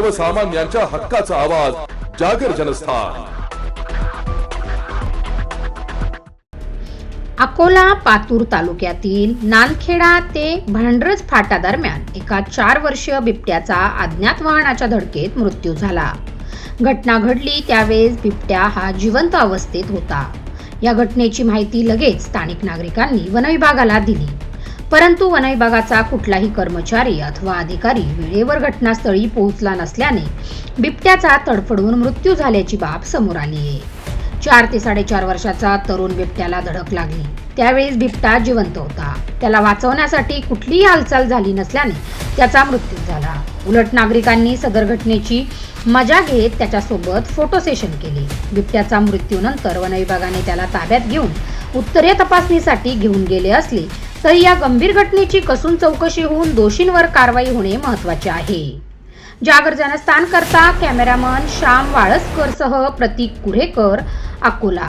सर्वसामान्यांच्या हक्काचा आवाज जागर जनस्थान. अकोला पातूर तालुक्यातील नालखेडा ते भांड्रज फाटा दरम्यान एका चार वर्षीय बिबट्याचा अज्ञात वाहनाच्या धडकेत मृत्यू झाला. घटना घडली त्यावेळेस बिबट्या हा जिवंत अवस्थेत होता. या घटनेची माहिती लगेच स्थानिक नागरिकांनी वनविभागाला दिली. परंतु वनविभागाचा कुठलाही कर्मचारी अथवा अधिकारी वेळेवर घटनास्थळी पोहोचला नसल्याने बिबट्याचा तडफडून मृत्यू झाल्याची बाब समोर आली आहे. चार ते साडेचार वर्षाचा तरुण बिबट्याला धडक लागली. त्यावेळेस बिबटा जिवंत होता. त्याला वाचवण्यासाठी कुठलीही हालचाल झाली नसल्याने त्याचा मृत्यू झाला. उलट नागरिकांनी सदर घटनेची मजा घेत त्याच्यासोबत फोटो सेशन केले. बिबट्याचा मृत्यूनंतर वनविभागाने त्याला ताब्यात घेऊन उत्तरीय तपासणीसाठी घेऊन गेले असले तरी या गंभीर घटनेची कसून चौकशी होऊन दोषींवर कारवाई होणे महत्त्वाचे आहे. जागर जनस्थान करता कॅमेरामन श्याम वाळसकर सह प्रतीक कुरेकर अकोला.